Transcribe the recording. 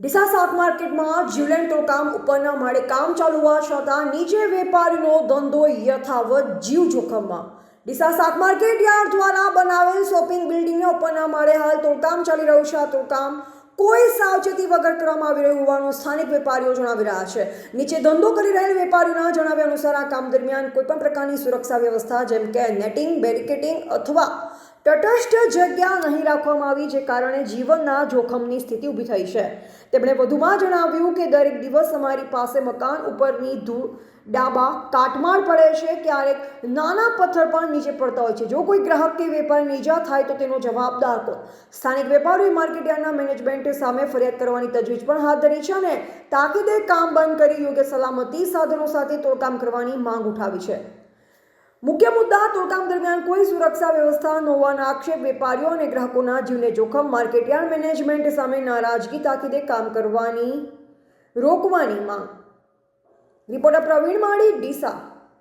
ડીસા શાક માર્કેટમાં જીવલેણ તોડકામ ઉપરના માળે કામ ચાલુ હોવા છતાં નીચે વેપારીનો ધંધો યથાવત જીવ જોખમમાં. ડીસા શાક માર્કેટ યાર્ડ દ્વારા બનાવેલ શોપિંગ બિલ્ડિંગના ઉપરના માળે હાલ તોડકામ ચાલી રહ્યું છે. આ તોડકામ કોઈ સાવચેતી વગર કરવામાં આવી રહ્યું હોવાનું સ્થાનિક વેપારીઓ જણાવી રહ્યા છે. નીચે ધંધો કરી રહેલ વેપારીઓના જણાવ્યા અનુસાર આ કામ દરમિયાન કોઈપણ પ્રકારની સુરક્ષા વ્યવસ્થા જેમ કે નેટિંગ બેરિકેટિંગ અથવા તટસ્થ જગ્યા નહીં રાખવામાં આવી જે કારણે જીવનના જોખમની સ્થિતિ ઊભી થઈ છે. તેમણે વધુમાં જણાવ્યું કે દરેક દિવસ અમારી પાસે મકાન ઉપરની ધૂળ, ડાબા કાટમાળ પડે છે. ક્યારેક નાના પથ્થર પણ નીચે પડતા હોય છે. જો કોઈ ગ્રાહક કે વેપારીને ઈજા થાય તો તેનો જવાબદાર કોણ? સ્થાનિક વેપારીઓએ માર્કેટયાર્ડના મેનેજમેન્ટ સામે ફરિયાદ કરવાની તજવીજ પણ હાથ ધરી છે અને તાકીદે કામ બંધ કરી યોગ્ય સલામતી સાધનો સાથે તોડકામ કરવાની માંગ ઉઠાવી છે. મુખ્ય મુદ્દા, તોડકામ દરમિયાન કોઈ સુરક્ષા વ્યવસ્થા ન હોવાના આક્ષેપ, વેપારીઓ અને ગ્રાહકોના જીવને જોખમ, માર્કેટયાર્ડ મેનેજમેન્ટ સામે નારાજગી, તાકીદે કામ કરવાની, રોકવાની માંગ. રિપોર્ટર પ્રવીણ માળી, ડીસા.